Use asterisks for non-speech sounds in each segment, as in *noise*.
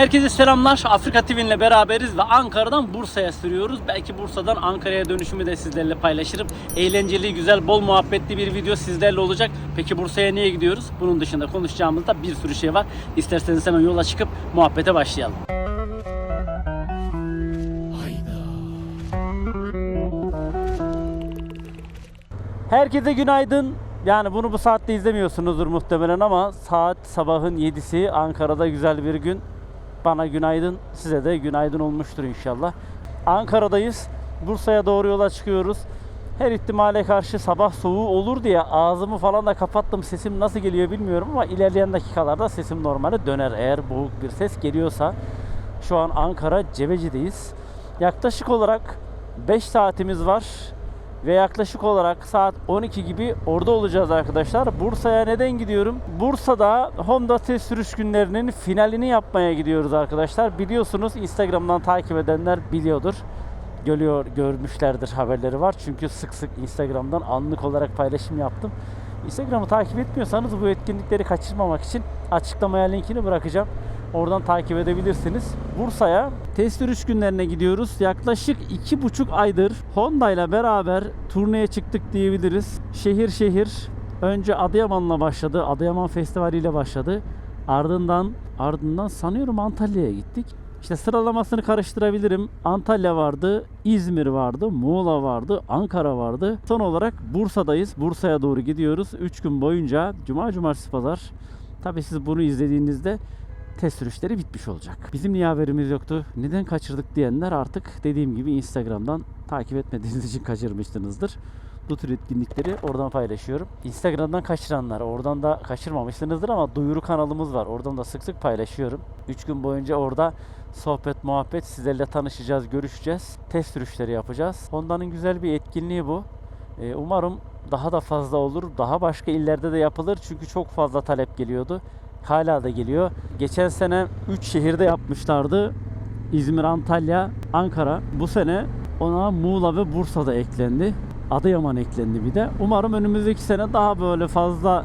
Herkese selamlar. Afrika TV ile beraberiz ve Ankara'dan Bursa'ya sürüyoruz. Belki Bursa'dan Ankara'ya dönüşümü de sizlerle paylaşırım. Eğlenceli, güzel, bol muhabbetli bir video sizlerle olacak. Peki Bursa'ya niye gidiyoruz? Bunun dışında konuşacağımızda bir sürü şey var. İsterseniz hemen yola çıkıp muhabbete başlayalım. Herkese günaydın. Yani bunu bu saatte izlemiyorsunuzdur muhtemelen ama saat sabahın 7'si Ankara'da güzel bir gün. Bana günaydın, size de günaydın olmuştur inşallah. Ankara'dayız. Bursa'ya doğru yola çıkıyoruz. Her ihtimale karşı sabah soğuğu olur diye ağzımı falan da kapattım. Sesim nasıl geliyor bilmiyorum ama ilerleyen dakikalarda sesim normale döner. Eğer boğuk bir ses geliyorsa şu an Ankara Cebeci'deyiz. Yaklaşık olarak 5 saatimiz var ve yaklaşık olarak saat 12 gibi orada olacağız arkadaşlar. Bursa'ya neden gidiyorum? Bursa'da Honda test sürüş günlerinin finalini yapmaya gidiyoruz arkadaşlar. Biliyorsunuz Instagram'dan takip edenler biliyordur. Görüyor, görmüşlerdir haberleri var. Çünkü sık sık Instagram'dan anlık olarak paylaşım yaptım. Instagram'ı takip etmiyorsanız bu etkinlikleri kaçırmamak için açıklamaya linkini bırakacağım. Oradan takip edebilirsiniz. Bursa'ya test sürüş günlerine gidiyoruz. Yaklaşık iki buçuk aydır Honda ile beraber turneye çıktık diyebiliriz. Şehir şehir önce Adıyaman'la başladı. Adıyaman Festivali ile başladı. Ardından ardından sanıyorum Antalya'ya gittik. İşte sıralamasını karıştırabilirim. Antalya vardı, İzmir vardı, Muğla vardı, Ankara vardı. Son olarak Bursa'dayız. Bursa'ya doğru gidiyoruz. 3 gün boyunca Cuma, Cumartesi, Pazar. Tabii siz bunu izlediğinizde test sürüşleri bitmiş olacak. Bizim niye haberimiz yoktu? Neden kaçırdık diyenler artık dediğim gibi Instagram'dan takip etmediğiniz için kaçırmışsınızdır. Bu tür etkinlikleri oradan paylaşıyorum. Instagram'dan kaçıranlar oradan da kaçırmamışsınızdır ama duyuru kanalımız var. Oradan da sık sık paylaşıyorum. 3 gün boyunca orada sohbet muhabbet sizlerle tanışacağız, görüşeceğiz. Test sürüşleri yapacağız. Honda'nın güzel bir etkinliği bu. Ee, umarım daha da fazla olur. Daha başka illerde de yapılır. Çünkü çok fazla talep geliyordu. Hala da geliyor. Geçen sene 3 şehirde yapmışlardı. İzmir, Antalya, Ankara. Bu sene ona Muğla ve Bursa'da eklendi. Adıyaman eklendi bir de. Umarım önümüzdeki sene daha böyle fazla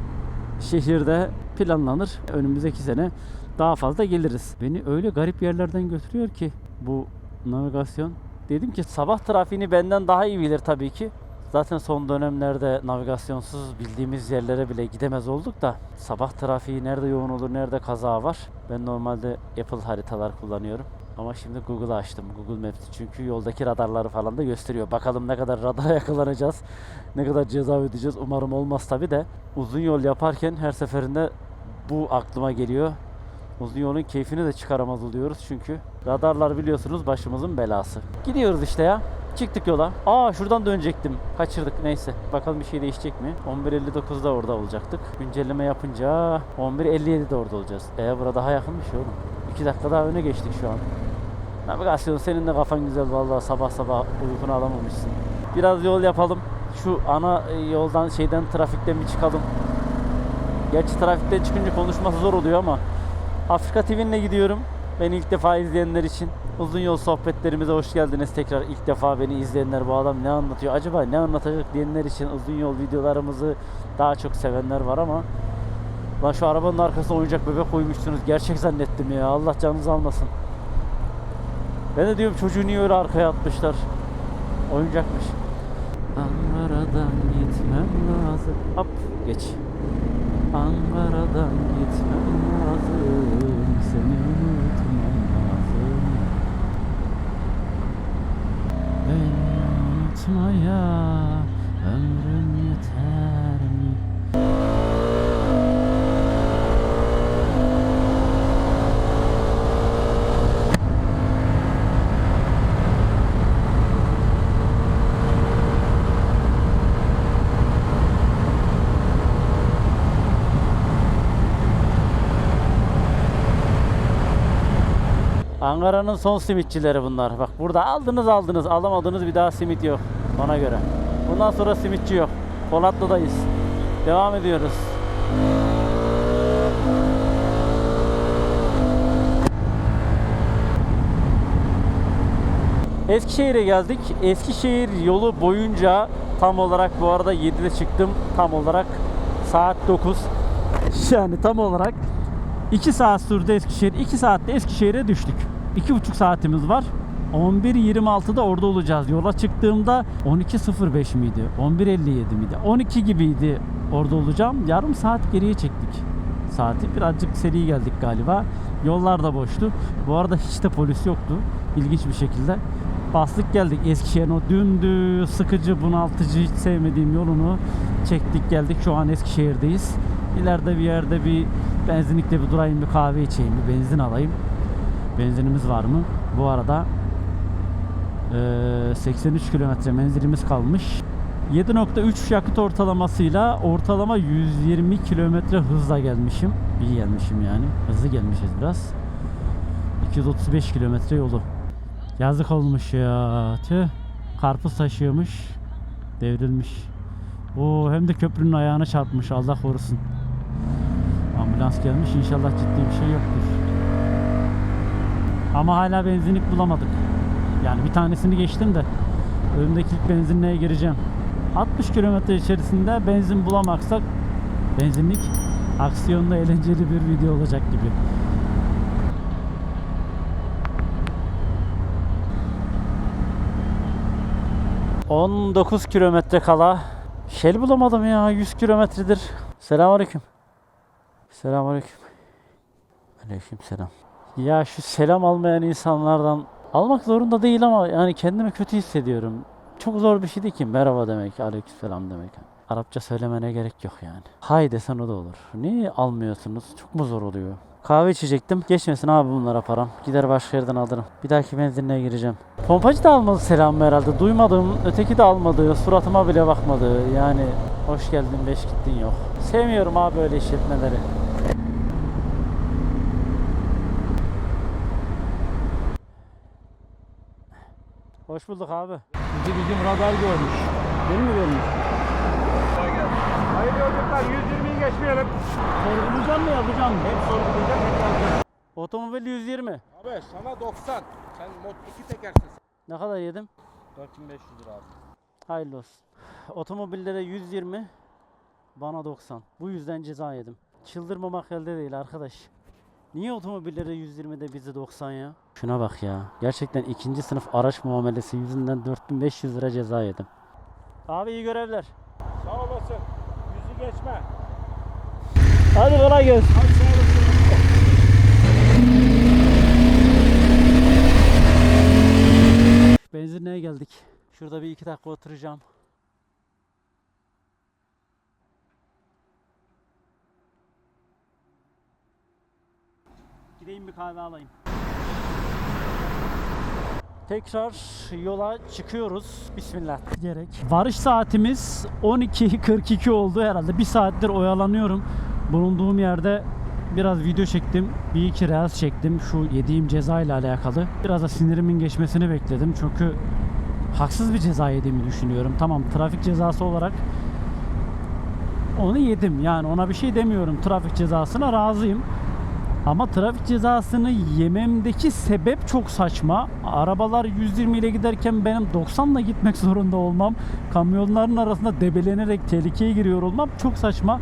şehirde planlanır. Önümüzdeki sene daha fazla geliriz. Beni öyle garip yerlerden götürüyor ki bu navigasyon. Dedim ki sabah trafiğini benden daha iyi bilir tabii ki. Zaten son dönemlerde navigasyonsuz bildiğimiz yerlere bile gidemez olduk da sabah trafiği nerede yoğun olur, nerede kaza var. Ben normalde Apple haritalar kullanıyorum. Ama şimdi Google'ı açtım. Google Maps çünkü yoldaki radarları falan da gösteriyor. Bakalım ne kadar radara *laughs* yakalanacağız. Ne kadar ceza ödeyeceğiz. Umarım olmaz tabi de. Uzun yol yaparken her seferinde bu aklıma geliyor. Uzun yolun keyfini de çıkaramaz oluyoruz çünkü radarlar biliyorsunuz başımızın belası. Gidiyoruz işte ya. Çıktık yola. Aa şuradan dönecektim. Kaçırdık neyse. Bakalım bir şey değişecek mi? 11.59'da orada olacaktık. Güncelleme yapınca 11.57'de orada olacağız. E burada daha yakınmış oğlum. 2 dakika daha öne geçtik şu an. Navigasyon senin de kafan güzel vallahi sabah sabah uykunu alamamışsın. Biraz yol yapalım. Şu ana e, yoldan şeyden trafikten bir çıkalım. Gerçi trafikten çıkınca konuşması zor oluyor ama Afrika TV'ne gidiyorum. Beni ilk defa izleyenler için uzun yol sohbetlerimize hoş geldiniz. Tekrar ilk defa beni izleyenler bu adam ne anlatıyor acaba ne anlatacak diyenler için uzun yol videolarımızı daha çok sevenler var ama Lan şu arabanın arkasına oyuncak bebek koymuşsunuz. Gerçek zannettim ya. Allah canınızı almasın. Ben de diyorum çocuğu niye öyle arkaya atmışlar. Oyuncakmış. Ankara'dan gitmem lazım. Hop geç. Ankara'dan gitmem lazım. Seni unutmam lazım. Beni unutmaya ömrüm yeter mi? Ankara'nın son simitçileri bunlar. Bak burada aldınız aldınız alamadınız bir daha simit yok ona göre. Bundan sonra simitçi yok. Polatlı'dayız. Devam ediyoruz. Eskişehir'e geldik. Eskişehir yolu boyunca tam olarak bu arada 7'de çıktım. Tam olarak saat 9. *laughs* Yani tam olarak 2 saat sürdü Eskişehir. 2 saatte Eskişehir'e düştük. 2,5 saatimiz var. 11.26'da orada olacağız. Yola çıktığımda 12.05 miydi? 11.57 miydi? 12 gibiydi orada olacağım. Yarım saat geriye çektik saati. Birazcık seri geldik galiba. Yollar da boştu. Bu arada hiç de polis yoktu. İlginç bir şekilde. Bastık geldik Eskişehir'in o dümdüz, sıkıcı, bunaltıcı, hiç sevmediğim yolunu çektik geldik. Şu an Eskişehir'deyiz. İleride bir yerde bir benzinlikte bir durayım, bir kahve içeyim, bir benzin alayım. Benzinimiz var mı? Bu arada eee, 83 kilometre menzilimiz kalmış. 7.3 yakıt ortalamasıyla ortalama 120 kilometre hızla gelmişim. İyi gelmişim yani. Hızlı gelmişiz biraz. 235 kilometre yolu. Yazık olmuş ya. Tüh. Karpuz taşıyormuş. Devrilmiş. Oo hem de köprünün ayağına çarpmış. Allah korusun. Ambulans gelmiş. İnşallah ciddi bir şey yoktur. Ama hala benzinlik bulamadık. Yani bir tanesini geçtim de önümdeki ilk benzinliğe gireceğim. 60 kilometre içerisinde benzin bulamazsak benzinlik aksiyonda eğlenceli bir video olacak gibi. ...19 kilometre kala... ...Shell bulamadım ya... ...100 kilometredir... ...Selamünaleyküm... ...Selamünaleyküm... ...Aleyküm selam... ...ya şu selam almayan insanlardan... ...almak zorunda değil ama... ...yani kendimi kötü hissediyorum... ...çok zor bir şey değil ki merhaba demek... ...aleykümselam demek... Arapça söylemene gerek yok yani. Hay desen o da olur. Niye almıyorsunuz? Çok mu zor oluyor? Kahve içecektim. Geçmesin abi bunlara param. Gider başka yerden alırım. Bir dahaki benzinliğe gireceğim. Pompacı da almadı selamı herhalde. Duymadım. Öteki de almadı. Suratıma bile bakmadı. Yani hoş geldin beş gittin yok. Sevmiyorum abi böyle işletmeleri. Hoş bulduk abi. Bizi bizim radar görmüş. Beni mi görmüş? Hayırlı yolculuklar 120'yi geçmeyelim. Sorgulayacağım mı yapacağım mı? Hep sorgulayacak hep yazacak. Otomobil 120. Abi sana 90. Sen mod 2 tekersin. Ne kadar yedim? 4500 lira abi. Hayırlı olsun. Otomobillere 120, bana 90. Bu yüzden ceza yedim. Çıldırmamak elde değil arkadaş. Niye otomobillere 120 de bizi 90 ya? Şuna bak ya. Gerçekten ikinci sınıf araç muamelesi yüzünden 4500 lira ceza yedim. Abi iyi görevler. Sağ olasın. Yüzü geçme. Hadi kolay gelsin. Hadi sağ olasın. Benzinliğe geldik. Şurada bir iki dakika oturacağım. Gideyim bir kahve alayım. Tekrar yola çıkıyoruz. Bismillah diyerek. Varış saatimiz 12.42 oldu herhalde. Bir saattir oyalanıyorum. Bulunduğum yerde biraz video çektim. Bir iki reels çektim. Şu yediğim ceza ile alakalı. Biraz da sinirimin geçmesini bekledim. Çünkü haksız bir ceza yediğimi düşünüyorum. Tamam trafik cezası olarak onu yedim. Yani ona bir şey demiyorum. Trafik cezasına razıyım. Ama trafik cezasını yememdeki sebep çok saçma. Arabalar 120 ile giderken benim 90 ile gitmek *laughs* zorunda olmam. Kamyonların arasında debelenerek tehlikeye giriyor olmam çok saçma.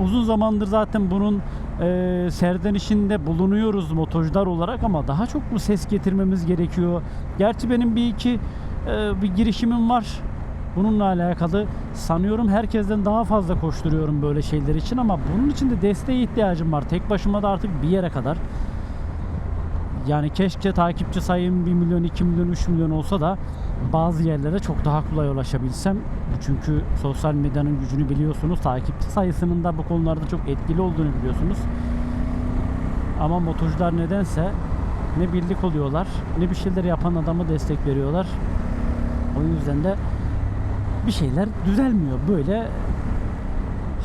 Uzun zamandır zaten bunun e, serdenişinde bulunuyoruz motorcular olarak ama daha çok mu ses getirmemiz gerekiyor? Gerçi benim bir iki e, bir girişimim var. Bununla alakalı sanıyorum herkesten daha fazla koşturuyorum böyle şeyler için ama bunun için de desteğe ihtiyacım var. Tek başıma da artık bir yere kadar. Yani keşke takipçi sayım 1 milyon, 2 milyon, 3 milyon olsa da bazı yerlere çok daha kolay ulaşabilsem. Çünkü sosyal medyanın gücünü biliyorsunuz. Takipçi sayısının da bu konularda çok etkili olduğunu biliyorsunuz. Ama motorcular nedense ne birlik oluyorlar ne bir şeyler yapan adamı destek veriyorlar. O yüzden de bir şeyler düzelmiyor. Böyle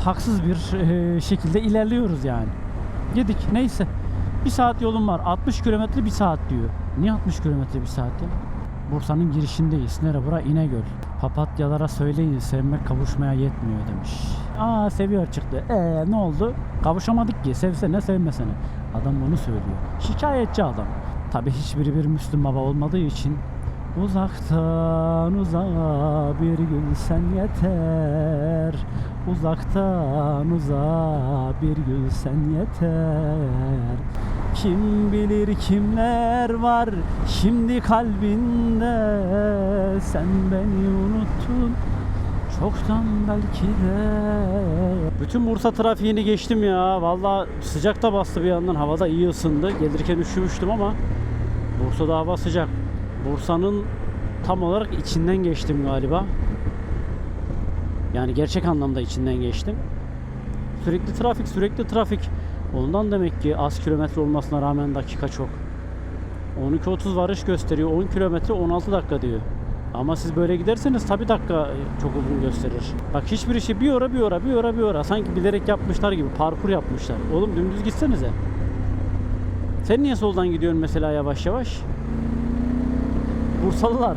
haksız bir e, şekilde ilerliyoruz yani. Yedik neyse. Bir saat yolum var. 60 kilometre bir saat diyor. Niye 60 kilometre bir saat ya? Bursa'nın girişindeyiz. Nere bura? İnegöl. Papatyalara söyleyin sevmek kavuşmaya yetmiyor demiş. Aa seviyor çıktı. Ee ne oldu? Kavuşamadık ki. Sevsene sevmesene. Adam bunu söylüyor. Şikayetçi adam. Tabi hiçbiri bir Müslüm baba olmadığı için Uzaktan uzağa bir gün sen yeter. Uzaktan uzağa bir gül sen yeter. Kim bilir kimler var şimdi kalbinde? Sen beni unuttun çoktan belki de. Bütün Bursa trafiğini geçtim ya. Valla sıcak da bastı bir yandan. Havada iyi ısındı. Gelirken üşümüştüm ama Bursa'da hava sıcak Bursa'nın tam olarak içinden geçtim galiba yani gerçek anlamda içinden geçtim. Sürekli trafik, sürekli trafik. Ondan demek ki az kilometre olmasına rağmen dakika çok. 12.30 varış gösteriyor. 10 kilometre 16 dakika diyor. Ama siz böyle giderseniz tabi dakika e, çok uzun gösterir. Bak hiçbir işi bir ora bir ora bir ora bir ora. Sanki bilerek yapmışlar gibi parkur yapmışlar. Oğlum dümdüz gitsenize. Sen niye soldan gidiyorsun mesela yavaş yavaş? Bursalılar.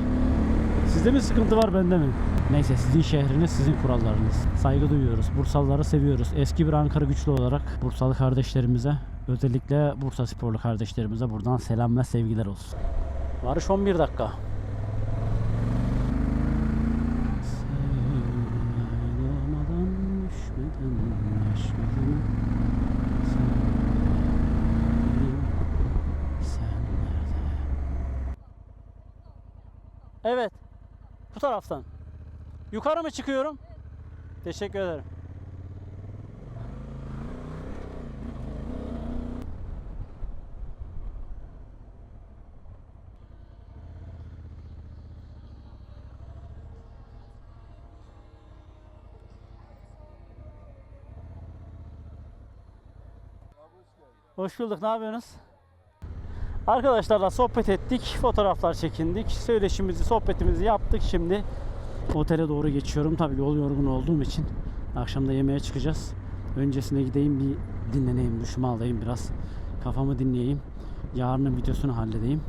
Sizde mi sıkıntı var bende mi? Neyse sizin şehriniz sizin kurallarınız. Saygı duyuyoruz. Bursalıları seviyoruz. Eski bir Ankara güçlü olarak Bursalı kardeşlerimize özellikle Bursa sporlu kardeşlerimize buradan selam ve sevgiler olsun. Varış 11 dakika. Evet. Bu taraftan. Yukarı mı çıkıyorum? Teşekkür ederim. Hoş bulduk. Ne yapıyorsunuz? Arkadaşlarla sohbet ettik, fotoğraflar çekindik, söyleşimizi, sohbetimizi yaptık. Şimdi otele doğru geçiyorum. Tabii yol yorgun olduğum için akşam da yemeğe çıkacağız. Öncesine gideyim bir dinleneyim, duşumu alayım biraz. Kafamı dinleyeyim. Yarının videosunu halledeyim.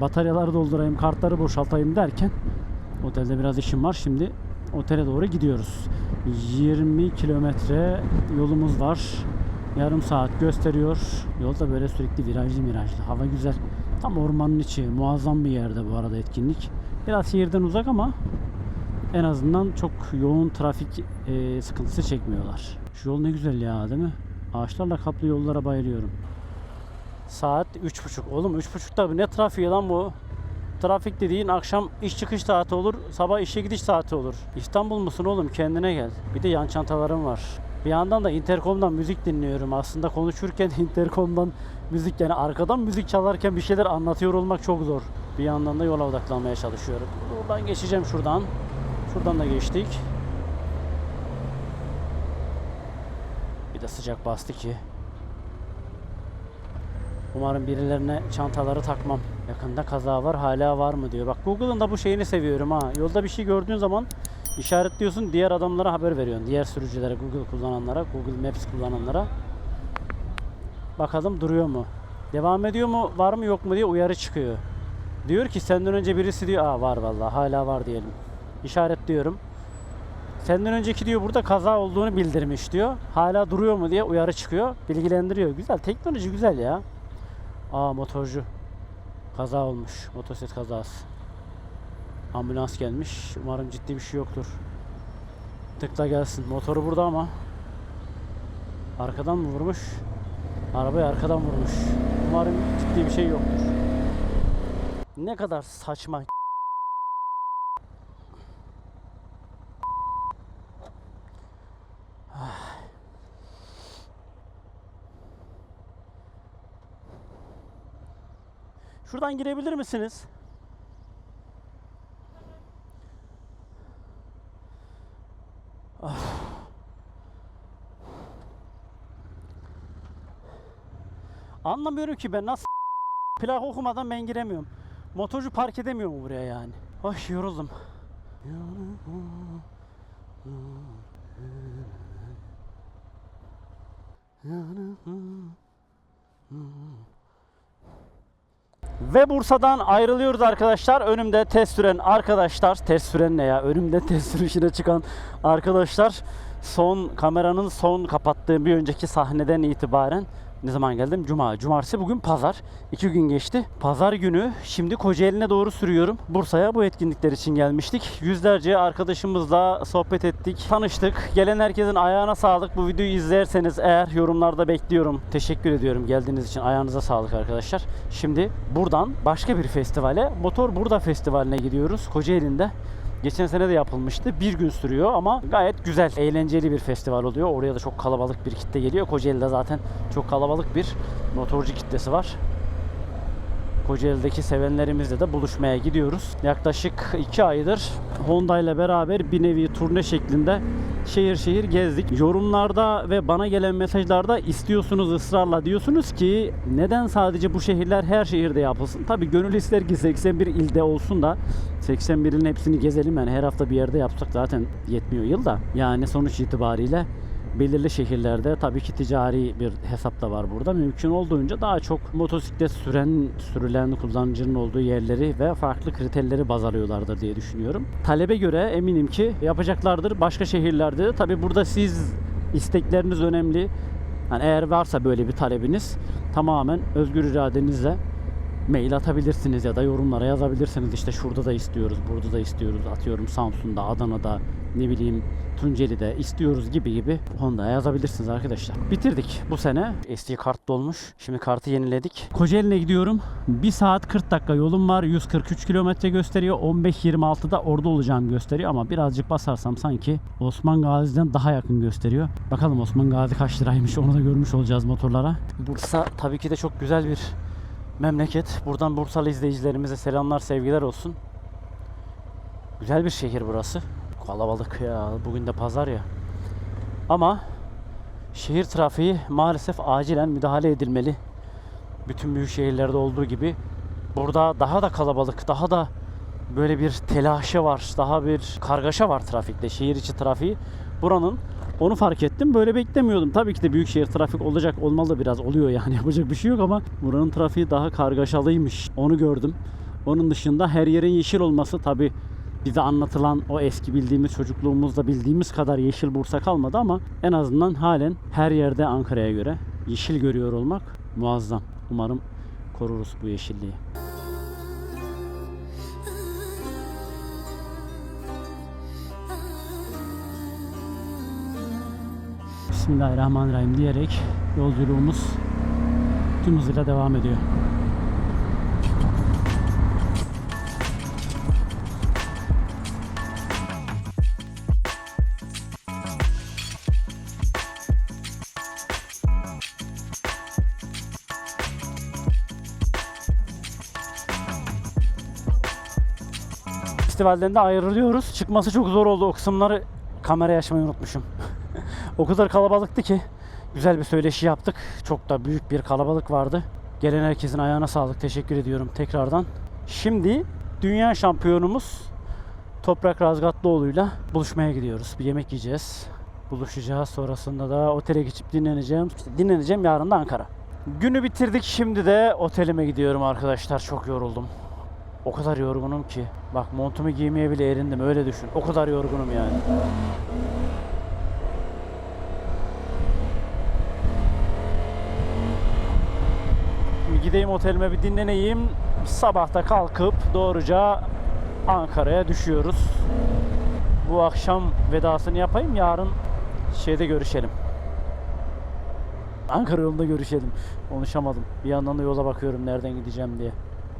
Bataryaları doldurayım, kartları boşaltayım derken otelde biraz işim var. Şimdi otele doğru gidiyoruz. 20 kilometre yolumuz var. Yarım saat gösteriyor. Yolda böyle sürekli virajlı virajlı. Hava güzel. Tam ormanın içi. Muazzam bir yerde bu arada etkinlik. Biraz şehirden uzak ama en azından çok yoğun trafik e, sıkıntısı çekmiyorlar. Şu yol ne güzel ya değil mi? Ağaçlarla kaplı yollara bayılıyorum. Saat 3.30. Oğlum 3.30'da ne trafiği lan bu? Trafik dediğin akşam iş çıkış saati olur, sabah işe gidiş saati olur. İstanbul musun oğlum? Kendine gel. Bir de yan çantalarım var. Bir yandan da interkomdan müzik dinliyorum. Aslında konuşurken *laughs* interkomdan müzik yani arkadan müzik çalarken bir şeyler anlatıyor olmak çok zor. Bir yandan da yola odaklanmaya çalışıyorum. Buradan geçeceğim şuradan. Şuradan da geçtik. Bir de sıcak bastı ki. Umarım birilerine çantaları takmam. Yakında kaza var hala var mı diyor. Bak Google'ın da bu şeyini seviyorum ha. Yolda bir şey gördüğün zaman işaretliyorsun diğer adamlara haber veriyorsun. Diğer sürücülere, Google kullananlara, Google Maps kullananlara. Bakalım duruyor mu? Devam ediyor mu, var mı yok mu diye uyarı çıkıyor. Diyor ki senden önce birisi diyor, aa var vallahi hala var diyelim. İşaretliyorum. Senden önceki diyor burada kaza olduğunu bildirmiş diyor. Hala duruyor mu diye uyarı çıkıyor. Bilgilendiriyor. Güzel. Teknoloji güzel ya. Aa motorcu. Kaza olmuş. Motosiklet kazası. Ambulans gelmiş. Umarım ciddi bir şey yoktur. Tıkla gelsin. Motoru burada ama. Arkadan mı vurmuş? Arabayı arkadan vurmuş. Umarım ciddi bir şey yoktur. Ne kadar saçma. *laughs* Şuradan girebilir misiniz? Anlamıyorum ki ben nasıl *laughs* plak okumadan ben giremiyorum. Motorcu park edemiyor mu buraya yani? Ay yoruldum. Ve Bursa'dan ayrılıyoruz arkadaşlar. Önümde test süren arkadaşlar, test süren ne ya? Önümde test sürüşüne çıkan arkadaşlar son kameranın son kapattığı bir önceki sahneden itibaren Ne zaman geldim? Cuma. Cumartesi bugün pazar. İki gün geçti. Pazar günü şimdi Kocaeli'ne doğru sürüyorum. Bursa'ya bu etkinlikler için gelmiştik. Yüzlerce arkadaşımızla sohbet ettik, tanıştık. Gelen herkesin ayağına sağlık. Bu videoyu izlerseniz eğer yorumlarda bekliyorum. Teşekkür ediyorum geldiğiniz için. Ayağınıza sağlık arkadaşlar. Şimdi buradan başka bir festivale, Motor Burada Festivali'ne gidiyoruz. Kocaeli'nde. Geçen sene de yapılmıştı. Bir gün sürüyor ama gayet güzel, eğlenceli bir festival oluyor. Oraya da çok kalabalık bir kitle geliyor. Kocaeli'de zaten çok kalabalık bir motorcu kitlesi var. Kocaeli'deki sevenlerimizle de buluşmaya gidiyoruz. Yaklaşık 2 aydır Honda ile beraber bir nevi turne şeklinde şehir şehir gezdik. Yorumlarda ve bana gelen mesajlarda istiyorsunuz ısrarla diyorsunuz ki neden sadece bu şehirler her şehirde yapılsın? Tabi gönül ister ki 81 ilde olsun da 81 ilin hepsini gezelim yani her hafta bir yerde yapsak zaten yetmiyor yıl da. Yani sonuç itibariyle belirli şehirlerde tabii ki ticari bir hesap da var burada. Mümkün olduğunca daha çok motosiklet süren, sürülen kullanıcının olduğu yerleri ve farklı kriterleri baz alıyorlardır diye düşünüyorum. Talebe göre eminim ki yapacaklardır başka şehirlerde. de. Tabii burada siz istekleriniz önemli. Yani eğer varsa böyle bir talebiniz tamamen özgür iradenizle mail atabilirsiniz ya da yorumlara yazabilirsiniz. İşte şurada da istiyoruz, burada da istiyoruz. Atıyorum Samsun'da, Adana'da, ne bileyim Tunceli'de istiyoruz gibi gibi Honda'ya yazabilirsiniz arkadaşlar. Bitirdik bu sene. SD kart dolmuş. Şimdi kartı yeniledik. Kocaeli'ne gidiyorum. 1 saat 40 dakika yolum var. 143 kilometre gösteriyor. 15.26'da orada olacağım gösteriyor ama birazcık basarsam sanki Osman Gazi'den daha yakın gösteriyor. Bakalım Osman Gazi kaç liraymış onu da görmüş olacağız motorlara. Bursa tabii ki de çok güzel bir memleket. Buradan Bursalı izleyicilerimize selamlar, sevgiler olsun. Güzel bir şehir burası. Kalabalık ya. Bugün de pazar ya. Ama şehir trafiği maalesef acilen müdahale edilmeli. Bütün büyük şehirlerde olduğu gibi burada daha da kalabalık, daha da böyle bir telaşı var, daha bir kargaşa var trafikte, şehir içi trafiği. Buranın onu fark ettim. Böyle beklemiyordum. Tabii ki de büyük şehir trafik olacak, olmalı biraz. Oluyor yani *laughs* yapacak bir şey yok ama buranın trafiği daha kargaşalıymış. Onu gördüm. Onun dışında her yerin yeşil olması tabii bize anlatılan o eski bildiğimiz çocukluğumuzda bildiğimiz kadar yeşil Bursa kalmadı ama en azından halen her yerde Ankara'ya göre yeşil görüyor olmak muazzam. Umarım koruruz bu yeşilliği. Bismillahirrahmanirrahim diyerek yolculuğumuz tüm hızıyla devam ediyor. Festivalden de ayrılıyoruz. Çıkması çok zor oldu. O kısımları kameraya açmayı unutmuşum. O kadar kalabalıktı ki güzel bir söyleşi yaptık. Çok da büyük bir kalabalık vardı. Gelen herkesin ayağına sağlık. Teşekkür ediyorum tekrardan. Şimdi dünya şampiyonumuz Toprak Razgatlıoğlu'yla buluşmaya gidiyoruz. Bir yemek yiyeceğiz. Buluşacağız. Sonrasında da otele geçip dinleneceğim. İşte dinleneceğim. Yarın da Ankara. Günü bitirdik. Şimdi de otelime gidiyorum arkadaşlar. Çok yoruldum. O kadar yorgunum ki. Bak montumu giymeye bile erindim öyle düşün. O kadar yorgunum yani. Gideyim otelime bir dinleneyim. Sabahta kalkıp doğruca Ankara'ya düşüyoruz. Bu akşam vedasını yapayım. Yarın şeyde görüşelim. Ankara yolunda görüşelim. Konuşamadım. Bir yandan da yola bakıyorum nereden gideceğim diye.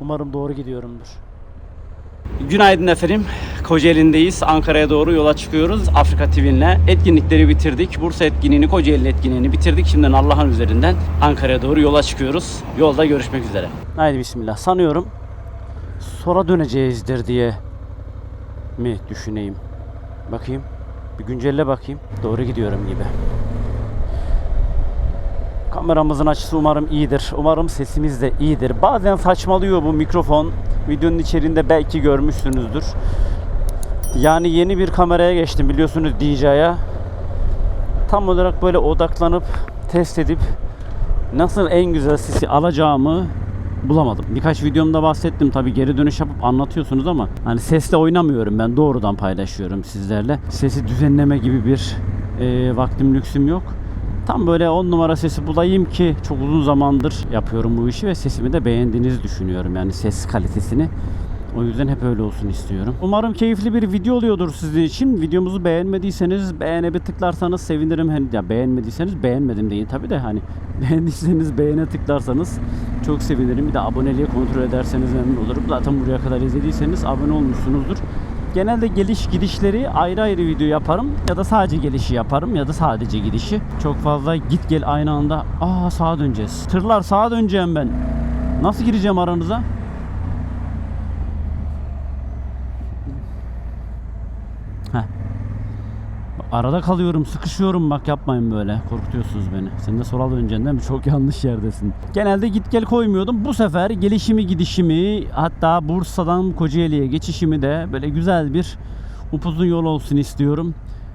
Umarım doğru gidiyorumdur. Günaydın efendim. Kocaeli'ndeyiz. Ankara'ya doğru yola çıkıyoruz. Afrika TV'nle. Etkinlikleri bitirdik. Bursa etkinliğini, Kocaeli etkinliğini bitirdik. Şimdi Allah'ın üzerinden Ankara'ya doğru yola çıkıyoruz. Yolda görüşmek üzere. Haydi bismillah. Sanıyorum sonra döneceğizdir diye mi düşüneyim? Bakayım. Bir güncelle bakayım. Doğru gidiyorum gibi. Kameramızın açısı umarım iyidir. Umarım sesimiz de iyidir. Bazen saçmalıyor bu mikrofon. Videonun içerisinde belki görmüşsünüzdür. Yani yeni bir kameraya geçtim biliyorsunuz DJI'ya. Tam olarak böyle odaklanıp test edip nasıl en güzel sesi alacağımı bulamadım. Birkaç videomda bahsettim tabi geri dönüş yapıp anlatıyorsunuz ama hani sesle oynamıyorum ben doğrudan paylaşıyorum sizlerle. Sesi düzenleme gibi bir e, vaktim lüksüm yok. Tam böyle 10 numara sesi bulayım ki çok uzun zamandır yapıyorum bu işi ve sesimi de beğendiğinizi düşünüyorum. Yani ses kalitesini. O yüzden hep öyle olsun istiyorum. Umarım keyifli bir video oluyordur sizin için. Videomuzu beğenmediyseniz beğene bir tıklarsanız sevinirim. Hani ya beğenmediyseniz beğenmedim deyin tabi de hani *laughs* beğendiyseniz beğene tıklarsanız çok sevinirim. Bir de aboneliği kontrol ederseniz memnun olurum. Zaten buraya kadar izlediyseniz abone olmuşsunuzdur. Genelde geliş gidişleri ayrı ayrı video yaparım ya da sadece gelişi yaparım ya da sadece gidişi. Çok fazla git gel aynı anda. Aa sağa döneceğiz. Tırlar sağa döneceğim ben. Nasıl gireceğim aranıza? Heh. Arada kalıyorum, sıkışıyorum bak yapmayın böyle. Korkutuyorsunuz beni. Sen de döneceksin değil mi? Çok yanlış yerdesin. Genelde git gel koymuyordum. Bu sefer gelişimi gidişimi hatta Bursa'dan Kocaeli'ye geçişimi de böyle güzel bir upuzun yol olsun istiyorum.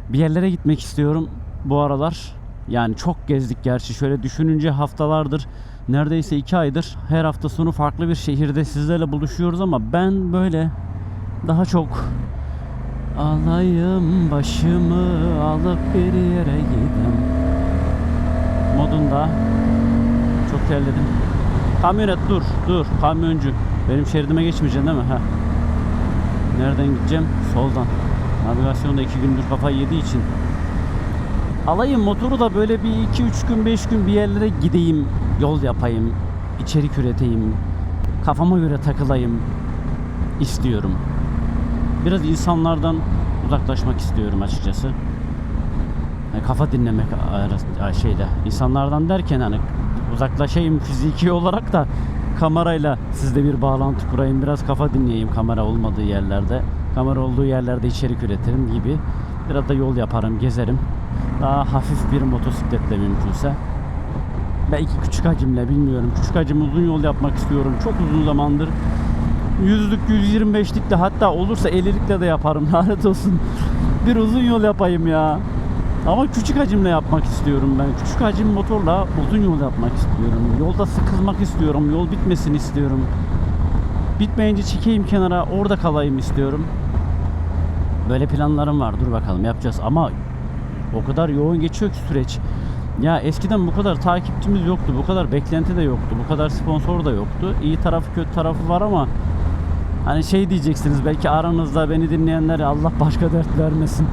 Bir yerlere gitmek istiyorum bu aralar. Yani çok gezdik gerçi şöyle düşününce haftalardır neredeyse iki aydır her hafta sonu farklı bir şehirde sizlerle buluşuyoruz ama ben böyle daha çok Alayım başımı alıp bir yere gidem Modunda. Çok terledim. Kamyonet dur dur. Kamyoncu. Benim şeridime geçmeyeceksin değil mi? Heh. Nereden gideceğim? Soldan. Navigasyonda iki gündür kafayı yediği için. Alayım motoru da böyle bir 2-3 gün 5 gün bir yerlere gideyim. Yol yapayım. İçerik üreteyim. Kafama göre takılayım. İstiyorum biraz insanlardan uzaklaşmak istiyorum açıkçası. Yani kafa dinlemek şeyde. İnsanlardan derken hani uzaklaşayım fiziki olarak da kamerayla sizde bir bağlantı kurayım. Biraz kafa dinleyeyim kamera olmadığı yerlerde. Kamera olduğu yerlerde içerik üretirim gibi. Biraz da yol yaparım, gezerim. Daha hafif bir motosikletle mümkünse. Belki küçük hacimle bilmiyorum. Küçük hacim uzun yol yapmak istiyorum. Çok uzun zamandır yüzlük 125'likle hatta olursa 50'likle de yaparım *laughs* lanet olsun. Bir uzun yol yapayım ya. Ama küçük hacimle yapmak istiyorum ben. Küçük hacim motorla uzun yol yapmak istiyorum. Yolda sıkılmak istiyorum. Yol bitmesin istiyorum. Bitmeyince çekeyim kenara orada kalayım istiyorum. Böyle planlarım var. Dur bakalım yapacağız ama o kadar yoğun geçiyor ki süreç. Ya eskiden bu kadar takipçimiz yoktu. Bu kadar beklenti de yoktu. Bu kadar sponsor da yoktu. İyi tarafı kötü tarafı var ama Hani şey diyeceksiniz belki aranızda beni dinleyenler Allah başka dert vermesin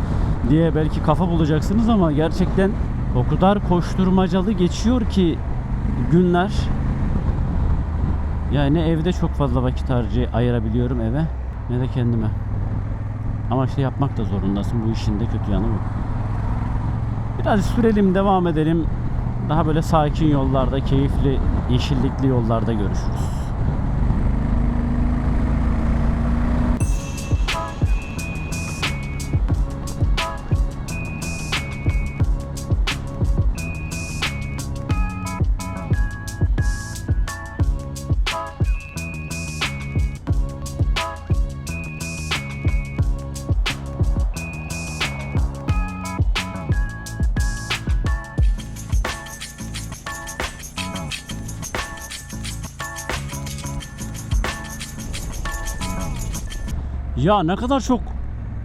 diye belki kafa bulacaksınız ama gerçekten o kadar koşturmacalı geçiyor ki günler. Yani evde çok fazla vakit harcı ayırabiliyorum eve ne de kendime. Ama işte yapmak da zorundasın. Bu işin de kötü yanı bu. Biraz sürelim, devam edelim. Daha böyle sakin yollarda, keyifli, yeşillikli yollarda görüşürüz. Ya ne kadar çok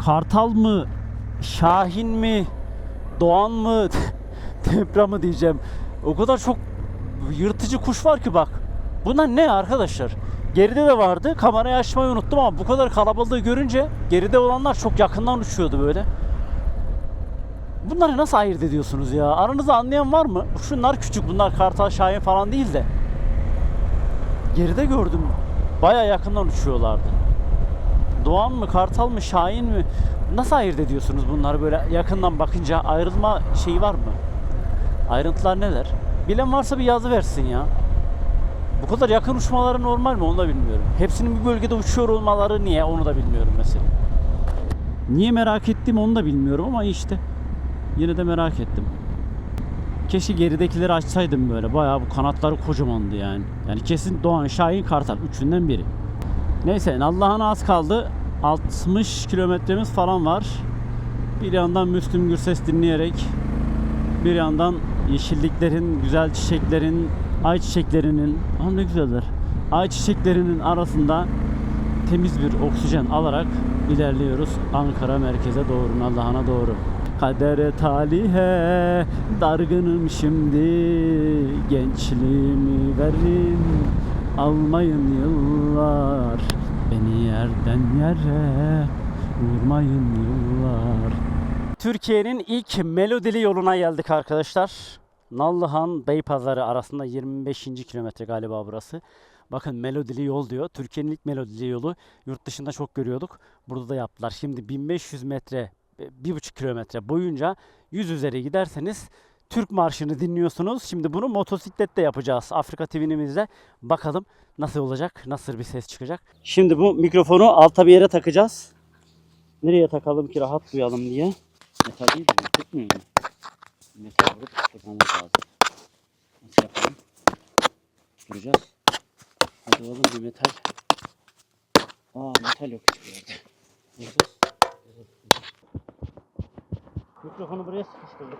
kartal mı, şahin mi, doğan mı, *laughs* tepra mı diyeceğim. O kadar çok yırtıcı kuş var ki bak. Bunlar ne arkadaşlar? Geride de vardı. Kamerayı açmayı unuttum ama bu kadar kalabalığı görünce geride olanlar çok yakından uçuyordu böyle. Bunları nasıl ayırt ediyorsunuz ya? Aranızda anlayan var mı? Şunlar küçük. Bunlar kartal, şahin falan değil de. Geride gördüm. Baya yakından uçuyorlardı. Doğan mı, kartal mı, şahin mi? Nasıl ayırt ediyorsunuz bunları böyle yakından bakınca? Ayrılma şeyi var mı? Ayrıntılar neler? Bilen varsa bir yazı versin ya. Bu kadar yakın uçmaları normal mi onu da bilmiyorum. Hepsinin bir bölgede uçuyor olmaları niye onu da bilmiyorum mesela. Niye merak ettim onu da bilmiyorum ama işte yine de merak ettim. Keşke geridekileri açsaydım böyle. Bayağı bu kanatları kocamandı yani. Yani kesin Doğan, Şahin, Kartal. Üçünden biri. Neyse Allah'ın az kaldı. 60 kilometremiz falan var. Bir yandan Müslüm Gürses dinleyerek bir yandan yeşilliklerin, güzel çiçeklerin, ay çiçeklerinin, ah ne güzeller. Ay çiçeklerinin arasında temiz bir oksijen alarak ilerliyoruz Ankara merkeze doğru, Nallıhan'a doğru. Kadere talihe dargınım şimdi Gençliğimi verin almayın yıllar Beni yerden yere vurmayın yıllar Türkiye'nin ilk melodili yoluna geldik arkadaşlar. Nallıhan Beypazarı arasında 25. kilometre galiba burası. Bakın melodili yol diyor. Türkiye'nin ilk melodili yolu yurt dışında çok görüyorduk. Burada da yaptılar. Şimdi 1500 metre, e, 1,5 kilometre boyunca 100 üzeri giderseniz Türk marşını dinliyorsunuz. Şimdi bunu motosikletle yapacağız. Afrika TV'nimizde. Bakalım nasıl olacak, nasıl bir ses çıkacak. Şimdi bu mikrofonu alta bir yere takacağız. Nereye takalım ki rahat duyalım diye. Metal değil mi? Tutmuyor mu? Metal vurup tutmamız lazım. Nasıl yapalım? Duracağız. Hadi oğlum bir metal. Aa metal yok hiçbir yerde. Mikrofonu buraya sıkıştırdık.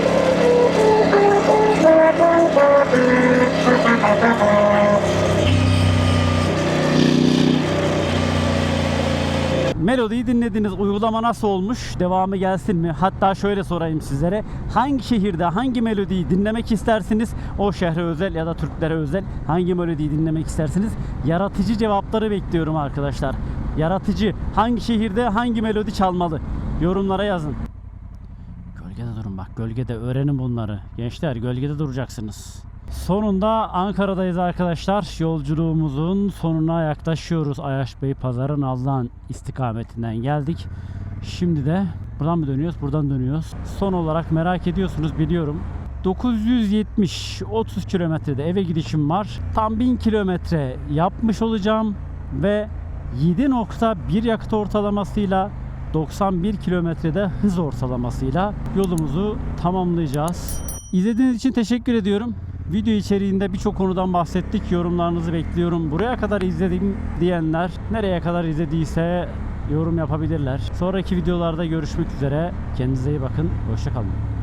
Melodiyi dinlediniz. Uygulama nasıl olmuş? Devamı gelsin mi? Hatta şöyle sorayım sizlere. Hangi şehirde hangi melodiyi dinlemek istersiniz? O şehre özel ya da Türklere özel hangi melodiyi dinlemek istersiniz? Yaratıcı cevapları bekliyorum arkadaşlar. Yaratıcı. Hangi şehirde hangi melodi çalmalı? Yorumlara yazın. Gölgede öğrenin bunları. Gençler gölgede duracaksınız. Sonunda Ankara'dayız arkadaşlar. Yolculuğumuzun sonuna yaklaşıyoruz. Ayaş Bey Pazarı Nallıhan istikametinden geldik. Şimdi de buradan mı dönüyoruz? Buradan dönüyoruz. Son olarak merak ediyorsunuz biliyorum. 970 30 kilometrede eve gidişim var. Tam 1000 kilometre yapmış olacağım ve 7.1 yakıt ortalamasıyla 91 kilometrede hız ortalamasıyla yolumuzu tamamlayacağız. İzlediğiniz için teşekkür ediyorum. Video içeriğinde birçok konudan bahsettik. Yorumlarınızı bekliyorum. Buraya kadar izledim diyenler nereye kadar izlediyse yorum yapabilirler. Sonraki videolarda görüşmek üzere. Kendinize iyi bakın. Hoşçakalın.